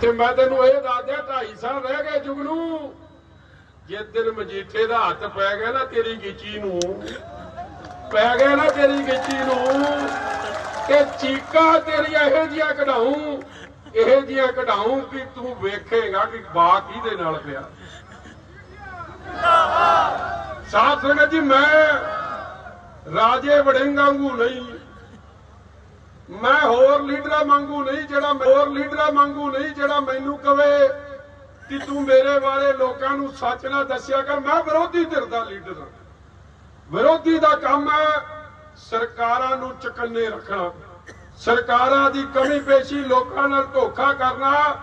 ਤੇ ਮੈਂ ਤੈਨੂੰ ਇਹ ਦੱਸ ਦਿਆਂ 2.5 ਸਾਲ ਰਹਿ ਗਏ ਜੁਗਨੂ। ਜੇ ਦਿਨ ਮਜੀਠੇ ਦਾ ਹੱਥ ਪੈ ਗਿਆ ਨਾ ਤੇਰੀ ਗਿੱਚੀ ਨੂੰ, ਪੈ ਗਿਆ ਨਾ ਤੇਰੀ ਗਿੱਚੀ ਨੂੰ, ਤੇ ਚੀਕਾਂ ਤੇਰੀਆਂ ਇਹੋ ਜੀਆਂ ਕਢਾਉਂ ਇਹੋ ਜੀਆਂ ਕਢਾਉਂ ਕਿ ਤੂੰ ਵੇਖੇਗਾ ਕਿ ਬਾ ਕਿਹਦੇ ਨਾਲ ਪਿਆ। ਸਾਧ ਸੰਗਤ ਜੀ, ਮੈਂ ਰਾਜੇ ਵੜਿੰਗ ਵਾਂਗੂ ਨਹੀਂ। ਮੈਂ ਹੋਰ ਲੀਡਰਾਂ ਵਾਂਗੂ ਨਹੀਂ ਜਿਹੜਾ ਹੋਰ ਲੀਡਰਾਂ ਵਾਂਗੂ ਨਹੀਂ ਜਿਹੜਾ ਮੈਨੂੰ ਕਵੇ ਕਿ ਤੂੰ ਮੇਰੇ ਬਾਰੇ ਲੋਕਾਂ ਨੂੰ ਸੱਚ ਨਾ ਦੱਸਿਆ ਕਰ। ਮੈਂ ਵਿਰੋਧੀ ਧਿਰ ਦਾ ਲੀਡਰ ਹਾਂ। ਵਿਰੋਧੀ ਦਾ ਕੰਮ ਹੈ ਸਰਕਾਰਾਂ ਨੂੰ ਚਕੰਨੇ ਰੱਖਣਾ। ਸਰਕਾਰਾਂ ਦੀ ਕਮੀ ਪੇਸ਼ੀ ਲੋਕਾਂ ਨਾਲ ਧੋਖਾ ਕਰਨਾ,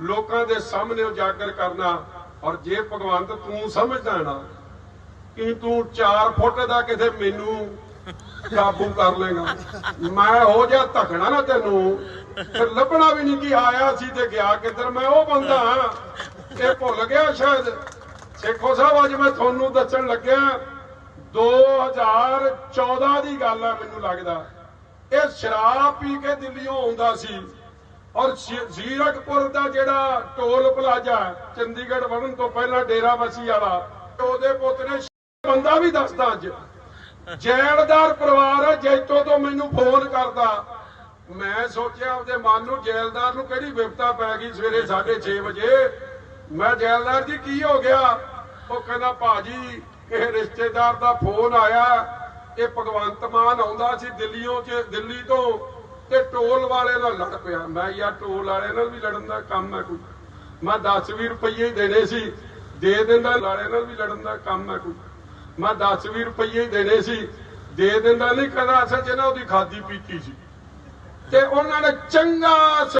ਲੋਕਾਂ ਦੇ ਸਾਹਮਣੇ ਉਜਾਗਰ ਕਰਨਾ। ਔਰ ਜੇ ਭਗਵੰਤ ਤੂੰ ਸਮਝਦਾ ਨਾ ਕਿ ਤੂੰ 4 ਫੁੱਟ ਦਾ ਕਿਤੇ ਮੈਨੂੰ ਕਾਬੂ ਕਰ ਲੇਗਾ। ਮੈਂ ਹੋ ਜਾ ਧਕਣਾ ਨਾ ਤੈਨੂੰ ਫਿਰ ਲੱਭਣਾ ਵੀ ਨਹੀਂ ਕਿ ਆਇਆ ਸੀ ਤੇ ਗਿਆ ਕਿੱਧਰ। ਮੈਂ ਉਹ ਬੰਦਾ ਇਹ ਭੁੱਲ ਗਿਆ ਸ਼ਾਇਦ। ਸੇਖੋ ਸਾਹਿਬ, ਅੱਜ ਮੈਂ ਤੁਹਾਨੂੰ ਦੱਸਣ ਲੱਗਿਆ 2014 ਦੀ ਗੱਲ ਆ ਮੈਨੂੰ ਲੱਗਦਾ। ਇਹ ਸ਼ਰਾਬ ਪੀ ਕੇ ਦਿੱਲੀੋਂ ਆਉਂਦਾ ਸੀ ਔਰ ਜ਼ੀਰਕਪੁਰ ਦਾ ਜਿਹੜਾ ਟੋਲ ਪਲਾਜ਼ਾ ਚੰਡੀਗੜ੍ਹ ਵੜਨ ਤੋਂ ਪਹਿਲਾਂ ਡੇਰਾ ਬਸੀ ਵਾਲਾ, ਉਹਦੇ ਪੁੱਤ ਨੇ ਬੰਦਾ ਵੀ ਦੱਸਦਾ ਅੱਜ। ਜੈਲਦਾਰ ਪਰਿਵਾਰ ਹੈ ਜੈਤੋ ਤੋਂ ਮੈਨੂੰ ਫੋਨ ਕਰਦਾ। ਮੈਂ ਸੋਚਿਆ ਆਪਦੇ ਮਨ ਨੂੰ ਜੈਲਦਾਰ ਨੂੰ ਕਿਹੜੀ ਵਿਪਤਾ ਪੈ ਗਈ ਸਵੇਰੇ 6:30 ਵਜੇ। ਮੈਂ ਜੈਲਦਾਰ ਜੀ, ਕੀ ਹੋ ਗਿਆ? ਉਹ ਕਹਿੰਦਾ, ਭਾਜੀ, ਇਹ ਰਿਸ਼ਤੇਦਾਰ ਦਾ ਫੋਨ ਆਇਆ। ਇਹ ਭਗਵੰਤ ਮਾਨ ਆਉਂਦਾ ਸੀ ਦਿੱਲੀੋਂ ਚ, ਦਿੱਲੀ ਤੋਂ ਤੇ ਟੋਲ ਵਾਲੇ ਨਾਲ ਲੜ ਪਿਆ। ਮੈਂ ਯਾਰ, ਟੋਲ ਵਾਲੇ ਨਾਲ ਵੀ ਲੜਨ ਦਾ ਕੰਮ ਹੈ ਕੋਈ? ਮੈਂ 10 20 ਰੁਪਏ ਦੇਣੇ ਸੀ। ਦੇ ਦਿੰਦਾ ਲਾੜੇ ਨਾਲ ਵੀ ਲੜਨ ਦਾ ਕੰਮ ਹੈ ਕੋਈ? ਮੈਂ 10 20 ਰੁਪਏ ਦੇਣੇ ਸੀ। ਦੇ ਦਿੰਦਾ ਨਹੀਂ, ਕਹਿੰਦਾ ਅਸਲ ਜਿਹਨਾਂ ਉਹਦੀ ਖਾਦੀ ਪੀਤੀ ਸੀ। ਤੇ ਉਹਨਾਂ ਨੇ ਚੰਗਾ